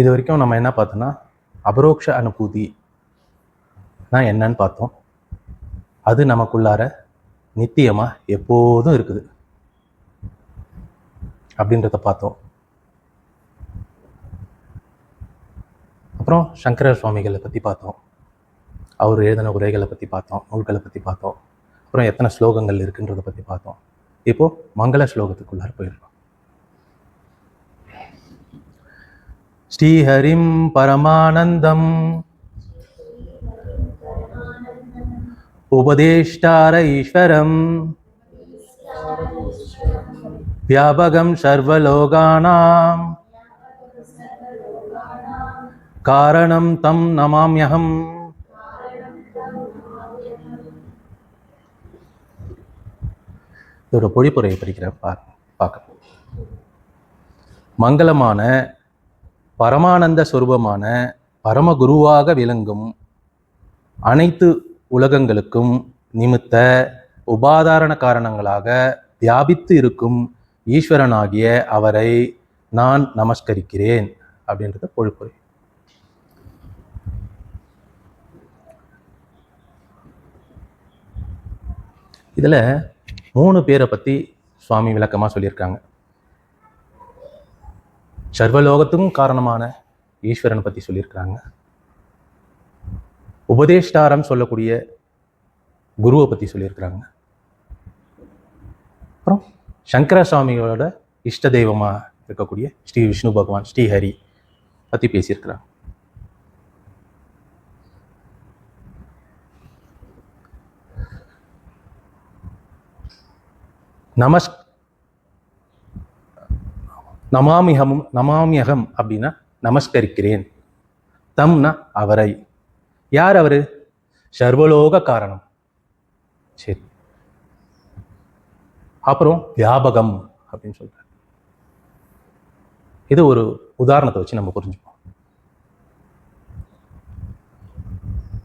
இது வரைக்கும் நம்ம என்ன பார்த்தோம்னா அபரோக்ஷ அனுபூதி தான் என்னன்னு பார்த்தோம். அது நமக்குள்ளார நித்தியமாக எப்போதும் இருக்குது. அப்படின்றத பார்த்தோம். அப்புறம் சங்கர சுவாமிகளை பற்றி பார்த்தோம். அவர் எழுதின உரைகளை பற்றி பார்த்தோம் நூல்களை பற்றி பார்த்தோம். அப்புறம் எத்தனை ஸ்லோகங்கள் இருக்குன்றதை பற்றி பார்த்தோம். இப்போ மங்கள ஸ்லோகத்துக்குள்ளார போயிருக்கோம் ஸ்ரீஹரிம் பரமானந்தம். உபதேஷ்டார ஈஸ்வரம். வியாபகம் சர்வலோகானாம். காரணம் தம் நமாமியகம். இதோட பொழிப்புரையை படிக்கிறேன் பா பார்க்க மங்களமான பரமானந்த சொரூபமான பரமகுருவாக விளங்கும் அனைத்து உலகங்களுக்கும் நிமித்த உபாதாரண காரணங்களாக வியாபித்து இருக்கும் ஈஸ்வரனாகிய அவரை நான் நமஸ்கரிக்கிறேன் அப்படின்றத பொழுப்புரை இதில் மூணு பேரை பற்றி சுவாமி விளக்கமாக சொல்லியிருக்காங்க. சர்வலோகத்துக்கும் காரணமான ஈஸ்வரனை பற்றி சொல்லியிருக்கிறாங்க. உபதேஷ்டாரம் சொல்லக்கூடிய குருவை பற்றி சொல்லியிருக்கிறாங்க. அப்புறம் சங்கர சுவாமிகளோட இஷ்ட தெய்வமாக இருக்கக்கூடிய ஸ்ரீ விஷ்ணு பகவான் ஸ்ரீஹரி பற்றி பேசியிருக்கிறாங்க. நமஸ் நமாமிகமும் நமாமியகம் அப்படின்னா நமஸ்கரிக்கிறேன். தம்னா அவரை. யார் அவர்? சர்வலோக காரணம் சரி. அப்புறம் வியாபகம் அப்படின்னு சொல்றாரு. இது ஒரு உதாரணத்தை வச்சு நம்ம புரிஞ்சுப்போம்.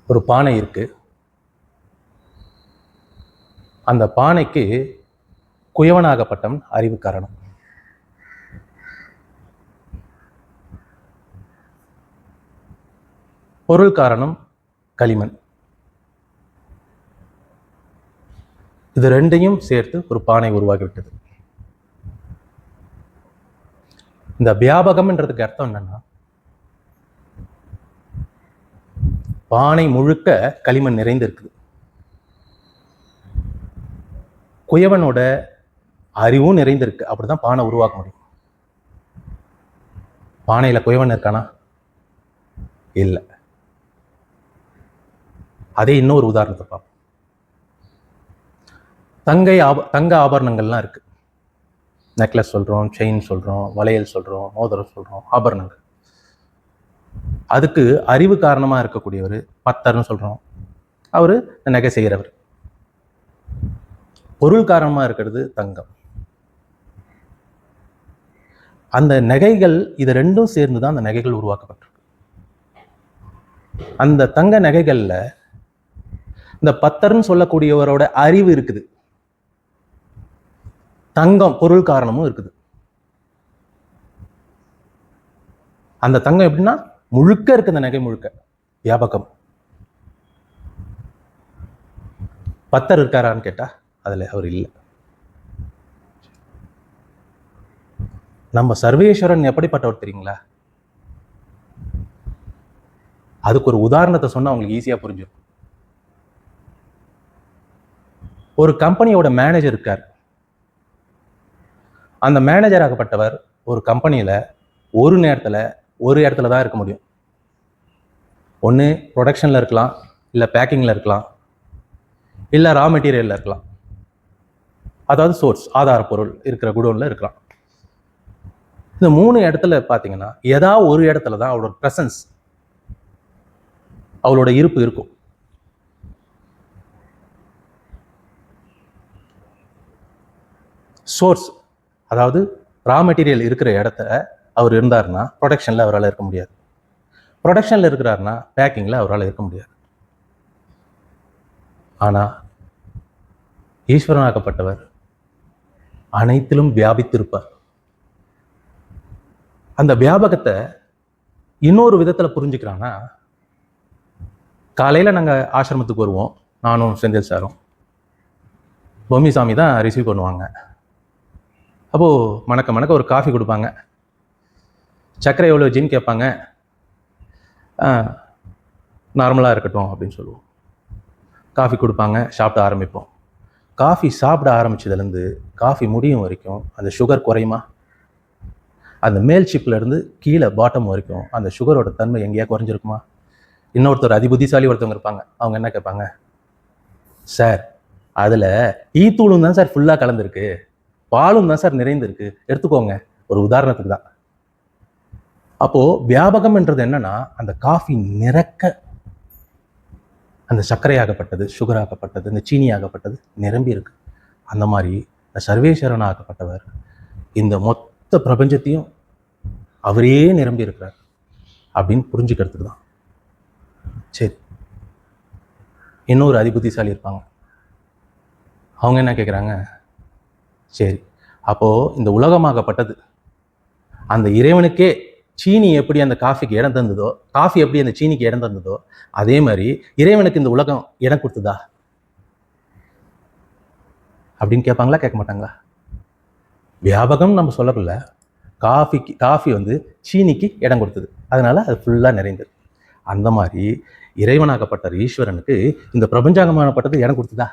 ஒரு பானை இருக்கு. அந்த பானைக்கு குயவனாகப்பட்டவன் அறிவு காரணம் பொருள் காரணம் களிமண். இது ரெண்டையும் சேர்த்து ஒரு பானை உருவாகிவிட்டது. இந்த வியாபகம்ன்றதுக்கு அர்த்தம் என்னன்னா பானை முழுக்க களிமண் நிறைந்து இருக்குது குயவனோட அறிவும் நிறைந்திருக்கு. அப்படிதான் பானை உருவாக்க முடியும். பானையில குயவன் இருக்கானா? இல்லை. அதே இன்னொரு உதாரணத்தை பார்ப்போம். தங்கை ஆப தங்க ஆபரணங்கள்லாம் இருக்கு. நெக்லஸ் சொல்கிறோம் செயின் சொல்கிறோம் வளையல் சொல்கிறோம் மோதிரம் சொல்கிறோம் ஆபரணங்கள். அதுக்கு அறிவு காரணமாக இருக்கக்கூடியவர் பத்தர்னு சொல்கிறோம் அவர் நகை செய்கிறவர் பொருள் காரணமாக இருக்கிறது தங்கம். அந்த நகைகள் இது ரெண்டும் சேர்ந்து தான் அந்த நகைகள் உருவாக்கப்பட்டிருக்கு. அந்த தங்க நகைகளில் இந்த பத்தர்னு சொல்லக்கூடியவரோட அறிவு இருக்குது. தங்கம் பொருள் காரணமும் இருக்குது. அந்த தங்கம் எப்படின்னா முழுக்க இருக்கு அந்த நகை முழுக்க. வியாபகம். பத்தர் இருக்காரான்னு கேட்டா அதுல அவர் இல்லை. நம்ம சர்வேஸ்வரன் எப்படிப்பட்டவர் தெரியுங்களா? அதுக்கு ஒரு உதாரணத்தை சொன்னா அவங்களுக்கு ஈஸியா புரிஞ்சிடும் ஒரு கம்பெனியோட மேனேஜர் இருக்கார். அந்த மேனேஜர் ஆகப்பட்டவர் ஒரு கம்பெனியில் ஒரு நேரத்தில் ஒரு இடத்துல தான் இருக்க முடியும். ஒன்று ப்ரொடக்ஷனில் இருக்கலாம் இல்லை பேக்கிங்கில் இருக்கலாம் இல்லை ரா மெட்டீரியலில் இருக்கலாம். அதாவது சோர்ஸ் ஆதார பொருள் இருக்கிற குடோனில் இருக்கலாம். இந்த மூணு இடத்துல பார்த்தீங்கன்னா ஏதாவது ஒரு இடத்துல தான் அவளோட ப்ரெசன்ஸ் அவளோட இருப்பு இருக்கும். சோர்ஸ் அதாவது ரா மெட்டீரியல் இருக்கிற இடத்த அவர் இருந்தாருன்னா ப்ரொடக்ஷனில் அவரால் இருக்க முடியாது. ப்ரொடக்ஷனில் இருக்கிறாருன்னா பேக்கிங்கில் அவரால் இருக்க முடியாது. ஆனால் ஈஸ்வரனாக்கப்பட்டவர் அனைத்திலும் வியாபித்திருப்பார். அந்த வியாபகத்தை இன்னொரு விதத்தில் புரிஞ்சுக்கிறான்னா காலையில் நாங்கள் ஆசிரமத்துக்கு வருவோம். நானும் செந்தில் சாரும். பொம்மிசாமி தான் ரிசீவ் பண்ணுவாங்க. அப்போது மணக்க மணக்க ஒரு காஃபி கொடுப்பாங்க. சர்க்கரை எவ்வளோ ஜின்னு கேட்பாங்க. நார்மலாக இருக்கட்டும் அப்படின்னு சொல்லுவோம். காஃபி கொடுப்பாங்க சாப்பிட ஆரம்பிப்போம். காஃபி சாப்பிட ஆரம்பித்ததுலேருந்து காஃபி முடியும் வரைக்கும் அந்த சுகர் குறையுமா? அந்த மேல் சிப்லேருந்து கீழே பாட்டம் வரைக்கும் அந்த சுகரோட தன்மை எங்கேயா குறைஞ்சிருக்குமா? இன்னொருத்தர் அதிபுத்திசாலி ஒருத்தவங்க இருப்பாங்க. அவங்க என்ன கேட்பாங்க? சார் அதில் ஈ தூளும் தான் சார் ஃபுல்லாக கலந்துருக்கு. பாலும் தான் சார் நிறைந்திருக்கு. எடுத்துக்கோங்க. ஒரு உதாரணத்துக்கு தான். அப்போது வியாபகம்ன்றது என்னன்னா அந்த காஃபி நிறக்க அந்த சர்க்கரையாகப்பட்டது சுகராகப்பட்டது இந்த சீனியாகப்பட்டது நிரம்பி இருக்கு. அந்த மாதிரி இந்த சர்வேஸ்வரன் ஆகப்பட்டவர் இந்த மொத்த பிரபஞ்சத்தையும் அவரே நிரம்பி இருக்கிறார் அப்படின்னு புரிஞ்சுக்கிறதுக்கு தான். சரி. இன்னொரு அதிபுத்திசாலி இருப்பாங்க. அவங்க என்ன கேட்குறாங்க சரி. அப்போது இந்த உலகமாகப்பட்டது. அந்த இறைவனுக்கே சீனி எப்படி அந்த காஃபிக்கு இடம் தந்ததோ காஃபி எப்படி அந்த சீனிக்கு இடம் தந்ததோ அதே மாதிரி இறைவனுக்கு இந்த உலகம் இடம் கொடுத்ததா? அப்படின்னு கேட்பாங்களா கேட்க மாட்டாங்களா? வியாபகம் நம்ம சொல்லக்குள்ள காஃபிக்கு காஃபி வந்து சீனிக்கு இடம் கொடுத்தது. அதனால் அது ஃபுல்லாக நிறைந்தது. அந்த மாதிரி இறைவனாகப்பட்ட ஈஸ்வரனுக்கு இந்த பிரபஞ்சாங்கமானப்பட்டது இடம் கொடுத்ததா?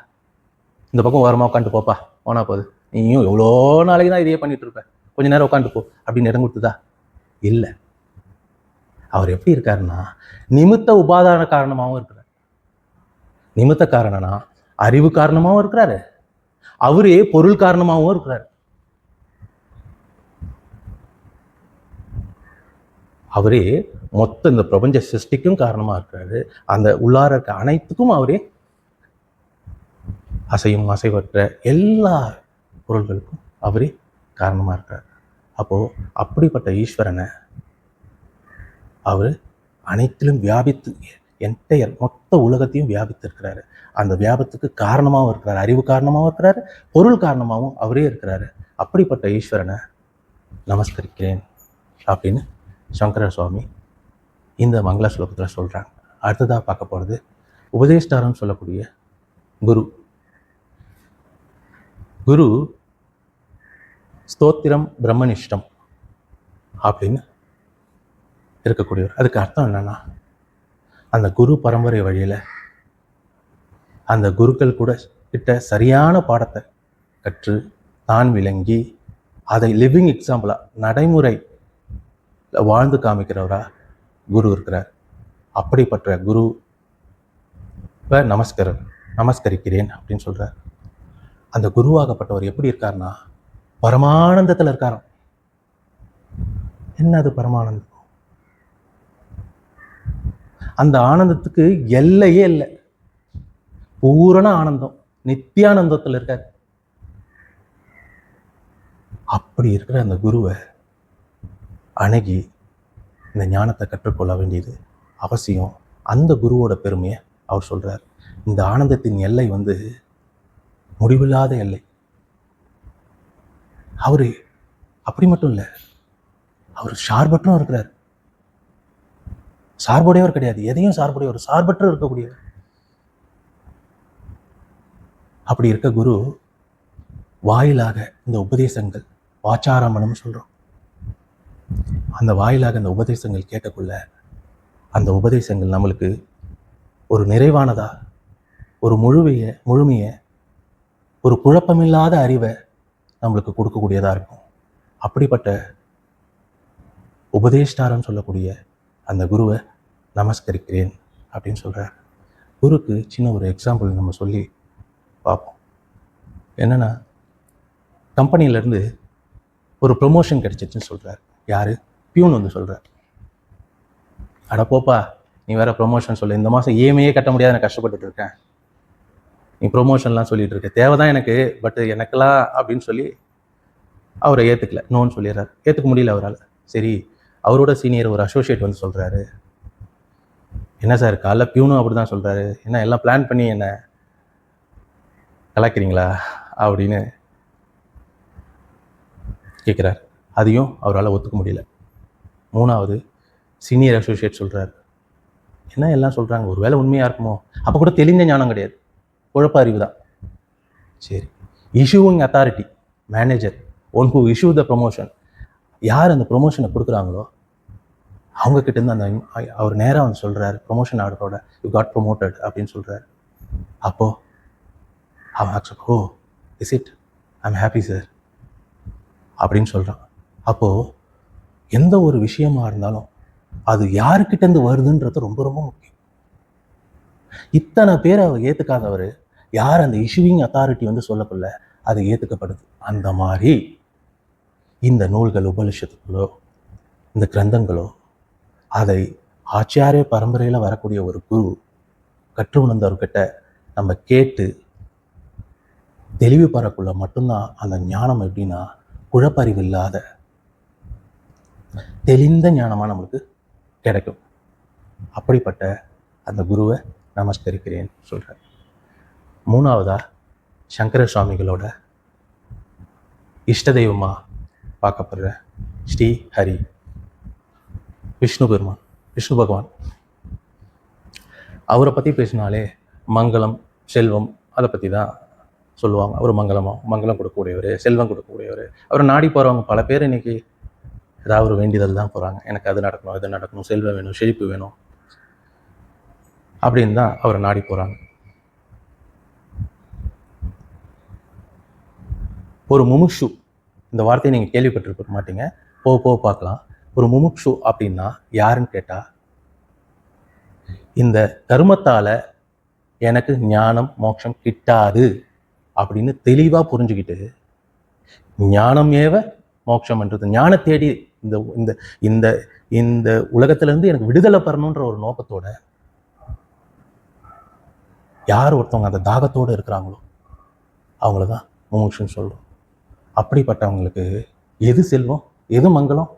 இந்த பக்கம் ஓரமாக உட்காந்து போப்பா. போனா போகுது நீயும் எவ்வளோ நாளைக்கு தான் இதையே பண்ணிட்டு இருப்ப? கொஞ்ச நேரம் உட்காந்து போ. அப்படின்னு இடம் கொடுத்துதா? இல்லை. அவர் எப்படி இருக்காருன்னா நிமித்த உபாதான காரணமாகவும் இருக்கிறார். நிமித்த காரணம்னா அறிவு காரணமாகவும் இருக்கிறாரு. அவரே பொருள் காரணமாகவும் இருக்கிறார். அவரே மொத்த இந்த பிரபஞ்ச சிருஷ்டிக்கும் காரணமா இருக்கிறாரு. அந்த உள்ளார இருக்க அனைத்துக்கும் அவரே அசையும் அசைவற்ற எல்லா பொருள்களுக்கும் அவரே காரணமாக இருக்கிறார் அப்போ அப்படிப்பட்ட ஈஸ்வரனை அவர் அனைத்திலும் வியாபித்து என்டையர் மொத்த உலகத்தையும் வியாபித்திருக்கிறாரு. அந்த வியாபத்துக்கு காரணமாகவும் இருக்கிறார் அறிவு காரணமாகவும் இருக்கிறாரு பொருள் காரணமாகவும் அவரே இருக்கிறாரு. அப்படிப்பட்ட ஈஸ்வரனை நமஸ்கரிக்கிறேன் அப்படின்னு சங்கர சுவாமி இந்த மங்கள ஸ்லோகத்தில் சொல்கிறாங்க அடுத்ததாக பார்க்க போகிறது உபதேஷ்டாரம் சொல்லக்கூடிய குரு. குரு ஸ்தோத்திரம் பிரம்மனிஷ்டம் அப்படின்னு இருக்கக்கூடியவர். அதுக்கு அர்த்தம் என்னென்னா அந்த குரு பரம்பரை வழியில் அந்த குருக்கள் கூட கிட்ட சரியான பாடத்தை கற்று தான் விளங்கி அதை லிவிங் எக்ஸாம்பிளாக நடைமுறை வாழ்ந்து காமிக்கிறவரா குரு இருக்கிறார். அப்படிப்பட்ட குரு நமஸ்கர நமஸ்கரிக்கிறேன் அப்படின்னு சொல்கிறார் அந்த குருவாகப்பட்டவர் எப்படி இருக்காருன்னா பரமானந்தத்தில் இருக்காராம். என்ன அது பரமானந்தம்? அந்த ஆனந்தத்துக்கு எல்லையே இல்லை. பூரண ஆனந்தம். நித்தியானந்தத்தில் இருக்கார். அப்படி இருக்கிற அந்த குருவை அணுகி இந்த ஞானத்தை கற்றுக்கொள்ள வேண்டியது அவசியம். அந்த குருவோட பெருமையை அவர் சொல்கிறார் இந்த ஆனந்தத்தின் எல்லை வந்து முடிவில்லாத எல்லை. அவரு அப்படி மட்டும் இல்லை அவர் சார்பற்றும் இருக்கிறார். சார்புடையவர் கிடையாது. எதையும் சார்புடையவர் சார்பற்று இருக்கக்கூடியவர். அப்படி இருக்க குரு வாயிலாக இந்த உபதேசங்கள் வாச்சாரமணம் சொல்றோம். அந்த வாயிலாக அந்த உபதேசங்கள் கேட்கக்குள்ள அந்த உபதேசங்கள் நம்மளுக்கு ஒரு நிறைவானதா? ஒரு முழுமைய முழுமைய ஒரு குழப்பமில்லாத அறிவை நம்மளுக்கு கொடுக்கக்கூடியதாக இருக்கும். அப்படிப்பட்ட உபதேஷ்டாரன்னு சொல்லக்கூடிய அந்த குருவை நமஸ்கரிக்கிறேன் அப்படின்னு சொல்கிறார் குருக்கு சின்ன ஒரு எக்ஸாம்பிள் நம்ம சொல்லி பார்ப்போம். என்னென்னா கம்பெனியிலேருந்து ஒரு ப்ரொமோஷன் கிடைச்சிச்சுன்னு சொல்கிறார் யார்? பியூன் வந்து சொல்கிறார் அட போப்பா நீ வேற ப்ரொமோஷன் சொல்லு. இந்த மாதம் இஎம்ஐயே கட்ட முடியாத நான் கஷ்டப்பட்டுட்டு இருக்கேன். நீ ப்ரொமோஷன்லாம் சொல்லிட்டு இருக்க தேவை தான் எனக்கு பட் எனக்கெல்லாம் அப்படின்னு சொல்லி அவரை ஏற்றுக்கல நோன்னு சொல்லிடுறாரு. ஏற்றுக்க முடியல அவரால். சரி அவரோட சீனியர் ஒரு அசோசியேட் வந்து சொல்கிறாரு என்ன சார் காலைல பியூனும் அப்படி தான் சொல்கிறாரு என்ன எல்லாம் பிளான் பண்ணி என்ன கலாக்கிறீங்களா அப்படின்னு கேட்குறார் அதையும் அவரால் ஒத்துக்க முடியல. மூணாவது சீனியர் அசோசியேட் சொல்கிறார் என்ன எல்லாம் சொல்கிறாங்க ஒருவேளை உண்மையாக இருக்குமோ? அப்போ கூட தெளிந்த ஞானம் கிடையாது. குழப்ப அறிவு தான் சரி. Issuing authority manager one who issue the promotion யார் அந்த ப்ரொமோஷனை கொடுக்குறாங்களோ அவங்க இருந்து அந்த அவர் நேராக வந்து சொல்கிறாரு ப்ரொமோஷன் ஆர்டரோட யூ காட் ப்ரொமோட்டட் அப்படின்னு சொல்கிறாரு அப்போது அவன் accept, oh is it I'm happy sir அப்படின்னு சொல்கிறான் அப்போது எந்த ஒரு விஷயமா இருந்தாலும் அது யாருக்கிட்டேருந்து வருதுன்றது ரொம்ப ரொம்ப முக்கியம். இத்தனை பேரை அவர் ஏற்றுக்காதவர் யார் அந்த இஷ்யூவிங் அத்தாரிட்டி வந்து சொல்லக்குள்ள அது ஏற்றுக்கப்படுது அந்த மாதிரி இந்த நூல்கள் உபனிஷத்துக்களோ இந்த கிரந்தங்களோ அதை ஆச்சாரிய பரம்பரையில் வரக்கூடிய ஒரு குரு கற்று உணர்ந்தவர்கிட்ட நம்ம கேட்டு தெளிவு பெறக்குள்ள மட்டும்தான் அந்த ஞானம் எப்படின்னா குழப்பறிவு இல்லாத தெளிந்த ஞானமாக நம்மளுக்கு கிடைக்கும். அப்படிப்பட்ட அந்த குருவை நமஸ்கரிக்கிறேன் சொல்கிறேன் மூணாவதா சங்கர சுவாமிகளோட இஷ்ட தெய்வமாக பார்க்கப்படுற ஸ்ரீ ஹரி. விஷ்ணு பெருமான் விஷ்ணு பகவான். அவரை பற்றி பேசினாலே மங்களம் செல்வம் அதை பற்றி தான் சொல்லுவாங்க. அவர் மங்களமாக மங்களம் கொடுக்கக்கூடியவர் செல்வம் கொடுக்கக்கூடியவர். அவரை நாடி போகிறவங்க பல பேர் இன்னைக்கு ஏதாவது ஒரு வேண்டியதல் தான் போகிறாங்க எனக்கு அது நடக்கணும் இது நடக்கணும் செல்வம் வேணும் செழிப்பு வேணும் அப்படின்னு தான் அவரை நாடி போகிறாங்க ஒரு முமுக்ஷு. இந்த வார்த்தையை நீங்கள் கேள்விப்பட்டிருக்க மாட்டீங்க. போக போக பார்க்கலாம். ஒரு முமுக்ஷு அப்படின்னா யாருன்னு கேட்டால் இந்த கர்மத்தால் எனக்கு ஞானம் மோட்சம் கிட்டாது அப்படின்னு தெளிவாக புரிஞ்சுக்கிட்டு ஞானம் ஏவ மோட்சம்ன்றது ஞான தேடி இந்த இந்த இந்த இந்த உலகத்திலேருந்து எனக்கு விடுதலை பெறணுன்ற ஒரு நோக்கத்தோட யார் ஒருத்தவங்க அந்த தாகத்தோடு இருக்கிறாங்களோ அவங்கள தான் முமுட்சுன்னு சொல்கிறோம் அப்படிப்பட்டவங்களுக்கு எது செல்வம் எது மங்களம்?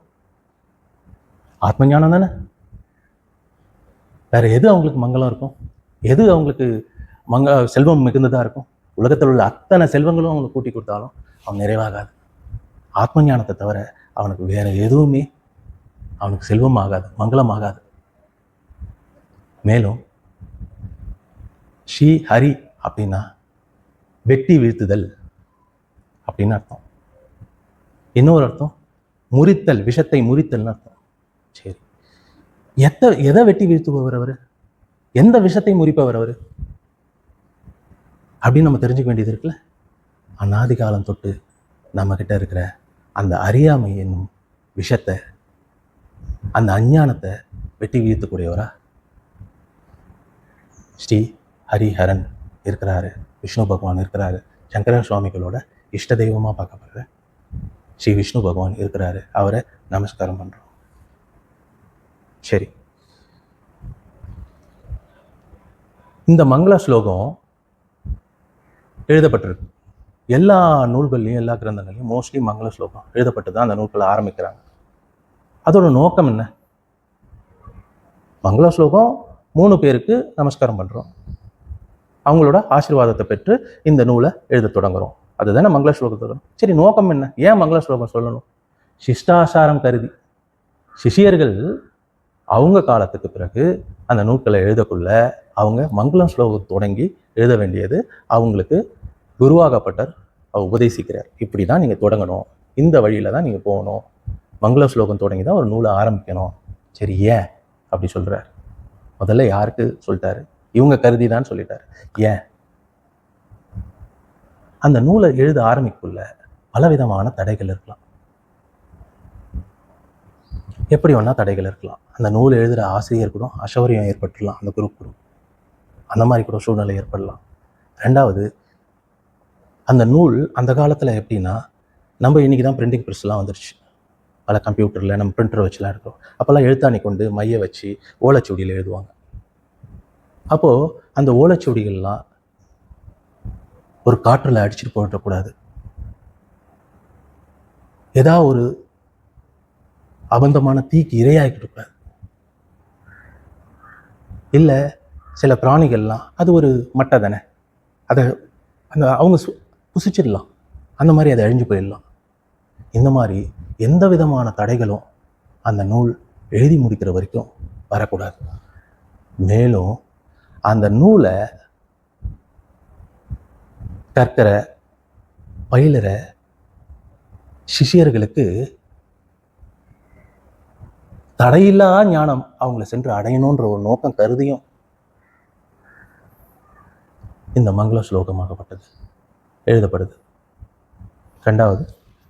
ஆத்ம ஞானம் தானே? வேற எது அவங்களுக்கு மங்களம் இருக்கும்? எது அவங்களுக்கு மங்க செல்வம் மிகுந்ததாக இருக்கும்? உலகத்தில் உள்ள அத்தனை செல்வங்களும் அவங்களுக்கு கூட்டி கொடுத்தாலும் அவன் நிறைவாகாது. ஆத்ம ஞானத்தை தவிர அவனுக்கு வேற எதுவுமே அவனுக்கு செல்வம் ஆகாது மங்களம் ஆகாது. மேலும் ஸ்ரீ ஹரி அப்படின்னா வெட்டி வீழ்த்துதல். அப்படின்னு அர்த்தம். இன்னொரு அர்த்தம் முறித்தல் விஷத்தை முறித்தல்னு அர்த்தம். சரி. எத்த எதை வெட்டி வீழ்த்துபவர் அவர்? எந்த விஷத்தை முறிப்பவர் அவர்? அப்படின்னு நம்ம தெரிஞ்சுக்க வேண்டியது இருக்குல்ல. அநாதி காலம் தொட்டு நம்ம கிட்ட இருக்கிற அந்த அறியாமை என்னும் விஷத்தை அந்த அஞ்ஞானத்தை வெட்டி வீழ்த்தக்கூடியவரா? ஸ்ரீ ஹரிஹரன் இருக்கிறாரு விஷ்ணு பகவான் இருக்கிறாரு சங்கர சுவாமிகளோட இஷ்ட தெய்வமாக பார்க்கப்படுற ஸ்ரீ விஷ்ணு பகவான் இருக்கிறாரு. அவரை நமஸ்காரம் பண்ணுறோம் சரி. இந்த மங்கள ஸ்லோகம் எழுதப்பட்டிருக்கு. எல்லா நூல்கள்லையும் எல்லா கிரந்தங்கள்லையும் மோஸ்ட்லி மங்கள ஸ்லோகம் எழுதப்பட்டு தான் அந்த நூல்களை ஆரம்பிக்கிறாங்க. அதோட நோக்கம் என்ன? மங்கள ஸ்லோகம் மூணு பேருக்கு நமஸ்காரம் பண்ணுறோம் அவங்களோட ஆசீர்வாதத்தை பெற்று இந்த நூலை எழுத தொடங்குறோம். அதுதானே மங்கள ஸ்லோகத்தோட சரி நோக்கம் என்ன? ஏன் மங்கள ஸ்லோகம் சொல்லணும்? சிஷ்டாசாரம் கருதி. சிஷியர்கள் அவங்க காலத்துக்கு பிறகு அந்த நூல்களை எழுதக்குள்ள அவங்க மங்களம் ஸ்லோகம் தொடங்கி எழுத வேண்டியது அவங்களுக்கு குருவாகப்பட்டர் அவர் உபதேசிக்கிறார். இப்படி தான் நீங்கள் தொடங்கணும். இந்த வழியில் தான் நீங்கள் போகணும். மங்கள ஸ்லோகம் தொடங்கி தான் ஒரு நூலை ஆரம்பிக்கணும். சரி ஏன்? அப்படி சொல்கிறார் முதல்ல யாருக்கு சொல்லிட்டாரு? இவங்க கருதி தான் சொல்லிட்டாரு. ஏன்? அந்த நூலை எழுத ஆரம்பிக்குள்ள பலவிதமான தடைகள் இருக்கலாம். எப்படி ஒன்றா தடைகள் இருக்கலாம்? அந்த நூல் எழுதுகிற ஆசிரியர் கூட அசௌரியம் ஏற்பட்டுடலாம் அந்த குரூப் கூட. அந்த மாதிரி கூட சூழ்நிலை ஏற்படலாம். ரெண்டாவது அந்த நூல் அந்த காலத்தில் எப்படின்னா நம்ம இன்றைக்கி தான் பிரிண்டிங் ப்ரெஸ்லாம் வந்துருச்சு. பல கம்ப்யூட்டரில் நம்ம பிரிண்டர் வச்சுலாம் இருக்கோம். அப்போல்லாம் எழுத்தாணி கொண்டு மைய வச்சு ஓலைச்சுவடியில் எழுதுவாங்க. அப்போது அந்த ஓலைச்சுவடிகள்லாம் ஒரு காற்றில் அடிச்சுட்டு போயிடக்கூடாது. ஏதா ஒரு அபந்தமான தீக்கு இரையாகிட்டு கூடாது இல்லை சில பிராணிகள்லாம் அது ஒரு மட்டை தானே. அதை அந்த அவங்க சு புசிச்சிடலாம். அந்த மாதிரி அதை அழிஞ்சு போயிடலாம். இந்த மாதிரி எந்த விதமான தடைகளும் அந்த நூல் எழுதி முடிக்கிற வரைக்கும் வரக்கூடாது. மேலும் அந்த நூலை கற்கிற பயிலுற சிஷ்யர்களுக்கு தடையில்லா ஞானம் அவங்கள சென்று அடையணுன்ற ஒரு நோக்கம் கருதியும் இந்த மங்கள ஸ்லோகமாகப்பட்டது. எழுதப்படுது. ரெண்டாவது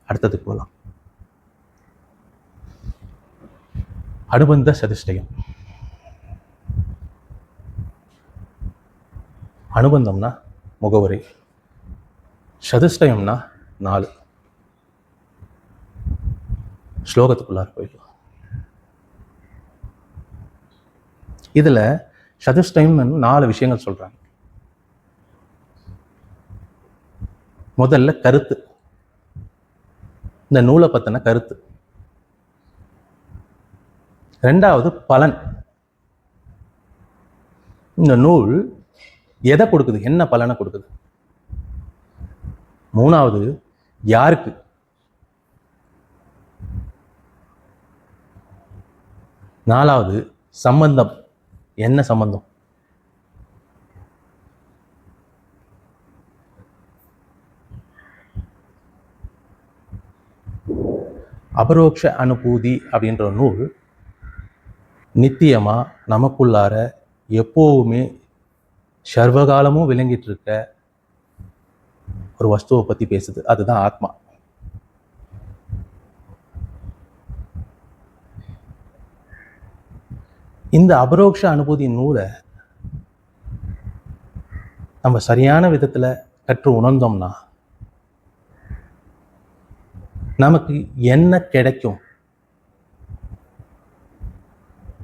அடுத்ததுக்கு போகலாம் அனுபந்த சதிஷ்டயம். அனுபந்தம்னா முகவரி. சதுஷ்டயம்னா நாலு. ஸ்லோகத்துக்குள்ளார போயிடலாம் இதுல சதுஷ்டயம்னு நாலு விஷயங்கள் சொல்றாங்க. முதல்ல கருத்து. இந்த நூலை பத்தின கருத்து. ரெண்டாவது பலன். இந்த நூல் எதை கொடுக்குது? என்ன பலனை கொடுக்குது? மூணாவது யாருக்கு? நாலாவது சம்பந்தம். என்ன சம்பந்தம்? அபரோக்ஷ அனுபூதி அப்படின்ற நூல் நித்தியமாக நமக்குள்ளார எப்போவுமே சர்வகாலமும் விளங்கிட்டு இருக்க ஒரு வஸ்துவை பத்தி பேசுது. அதுதான் ஆத்மா. இந்த அபரோக்ஷ அனுபூதி நூலை நம்ம சரியான விதத்துல கற்று உணர்ந்தோம்னா நமக்கு என்ன கிடைக்கும்?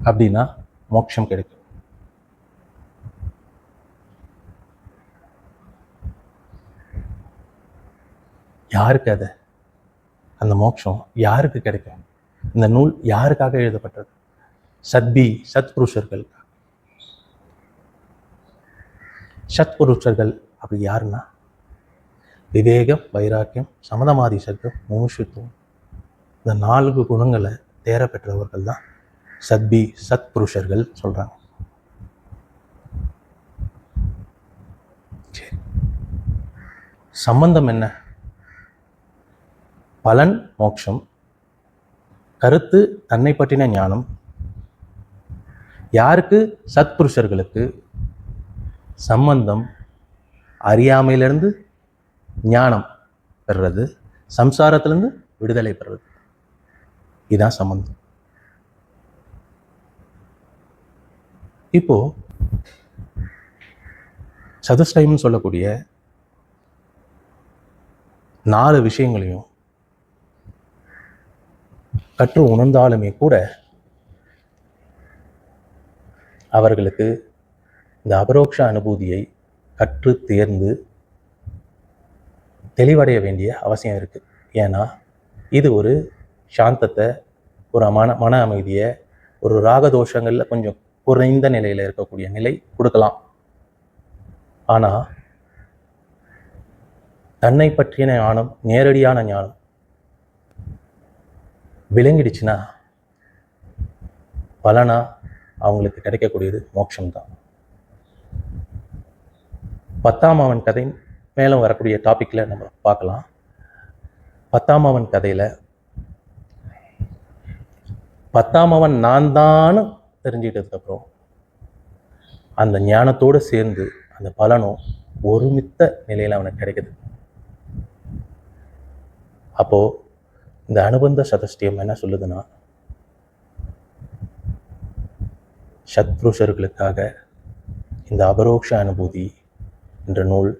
அப்படின்னா மோட்சம் கிடைக்கும். யாருக்கு அது? அந்த மோட்சம் யாருக்கு கிடைக்கும்? இந்த நூல் யாருக்காக எழுதப்பட்டது? சத்பி சத்புருஷர்கள். சத்புருஷர்கள் அப்படி யாருன்னா? விவேகம் வைராக்கியம் சமதமாதி சர்க்கம் முமுஷுத்துவம் இந்த நான்கு குணங்களை தேர பெற்றவர்கள் தான் சத்பி சத்புருஷர்கள் சொல்றாங்க. சரி. சம்பந்தம் என்ன? பலன் மோட்சம் கருத்து தன்னை பற்றின ஞானம். யாருக்கு? சத்புருஷர்களுக்கு. சம்பந்தம் அறியாமையிலிருந்து ஞானம் பெறுறது. சம்சாரத்திலிருந்து விடுதலை பெறுறது. இதுதான் சம்பந்தம். இப்போ சதுஷ்டயம்னு சொல்லக்கூடிய நாலு விஷயங்களையும் கற்று உணர்ந்தாலுமே கூட அவர்களுக்கு இந்த அபரோக்ஷ அனுபூதியை கற்று தேர்ந்து தெளிவடைய வேண்டிய அவசியம் இருக்குது ஏன்னா இது ஒரு சாந்தத்தை ஒரு மன மன அமைதியை ஒரு ராகதோஷங்களில் கொஞ்சம் குறைந்த நிலையில் இருக்கக்கூடிய நிலை கொடுக்கலாம். ஆனால் தன்னை பற்றிய ஞானம் நேரடியான ஞானம் விளங்கிடுச்சுன்னா பலனா அவங்களுக்கு கிடைக்கக்கூடியது மோட்சம்தான். பத்தாம் அவன் கதை மேலும் வரக்கூடிய டாப்பிக்கில் நம்ம பார்க்கலாம். பத்தாம் அவன் கதையில் பத்தாம் அவன் நான் தான் தெரிஞ்சுக்கிட்டதுக்கப்புறம் அந்த ஞானத்தோடு சேர்ந்து அந்த பலனும் ஒருமித்த நிலையில் அவனுக்கு கிடைக்குது. அப்போது இந்த அனுபந்த சதஷ்டியம் என்ன சொல்லுதுன்னா சத்புருஷர்களுக்காக இந்த அபரோக்ஷ அனுபூதி என்ற நூல்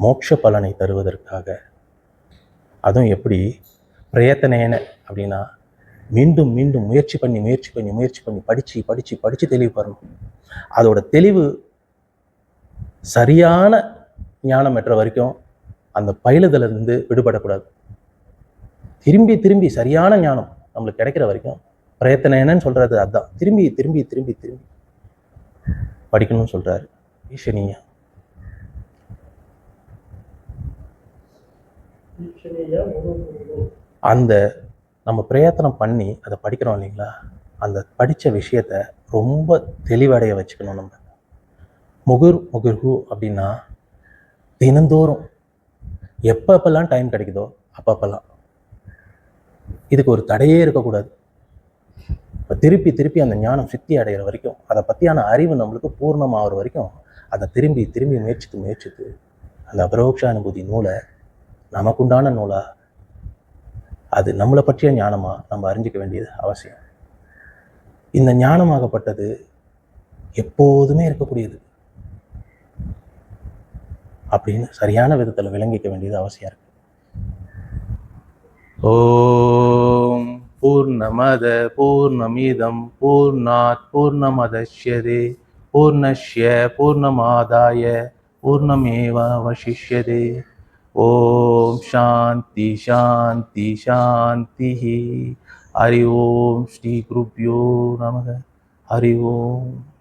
மோட்ச பலனை தருவதற்காக அதுவும் எப்படி பிரயத்தனேன அப்படின்னா மீண்டும் மீண்டும் முயற்சி பண்ணி முயற்சி பண்ணி முயற்சி பண்ணி படித்து படித்து படித்து தெளிவு பெறணும். அதோட தெளிவு சரியான ஞானம் பெற்ற வரைக்கும் அந்த பயிலுதல இருந்து விடுபடக்கூடாது. திரும்பி திரும்பி சரியான ஞானம் நம்மளுக்கு கிடைக்கிற வரைக்கும் பிரயத்தனம் என்னன்னு சொல்கிறது அதுதான் திரும்பி திரும்பி திரும்பி திரும்பி படிக்கணும்னு சொல்கிறாரு ஈஷனியா அந்த நம்ம பிரயத்தனம் பண்ணி அதை படிக்கிறோம் இல்லைங்களா? அந்த படித்த விஷயத்த ரொம்ப தெளிவடைய வச்சுக்கணும் நம்ம. முகுர் முகுர்ஹு அப்படின்னா தினந்தோறும் எப்பப்பெல்லாம் டைம் கிடைக்குதோ அப்பப்பெல்லாம். இதுக்கு ஒரு தடையே இருக்கக்கூடாது. இப்போ திருப்பி திருப்பி அந்த ஞானம் சித்தி அடைகிற வரைக்கும் அதை பற்றியான அறிவு நம்மளுக்கு பூர்ணமாகிற வரைக்கும் அதை திரும்பி திரும்பி முயற்சித்து முயற்சித்து அந்த அபரோக்ஷ அனுபூதி நூலை நமக்குண்டான நூலா அது நம்மளை பற்றிய ஞானமா நம்ம அறிஞ்சிக்க வேண்டியது அவசியம். இந்த ஞானமாகப்பட்டது எப்போதுமே இருக்கக்கூடியது. அப்படின்னு சரியான விதத்தில் விளங்கிக்க வேண்டியது அவசியம் இருக்குது ஓம் பூர்ணமத பூர்ணமிதம் பூர்ணாத் பூர்ணமதஷ்யதே பூர்ணஷ்ய பூர்ணமாதாய பூர்ணமேவாவசிஷ்யதே ஓம் சாந்தி சாந்தி சாந்தி. ஹரி ஓம் ஸ்ரீ குருப்யோ நமக. ஹரி ஓம்.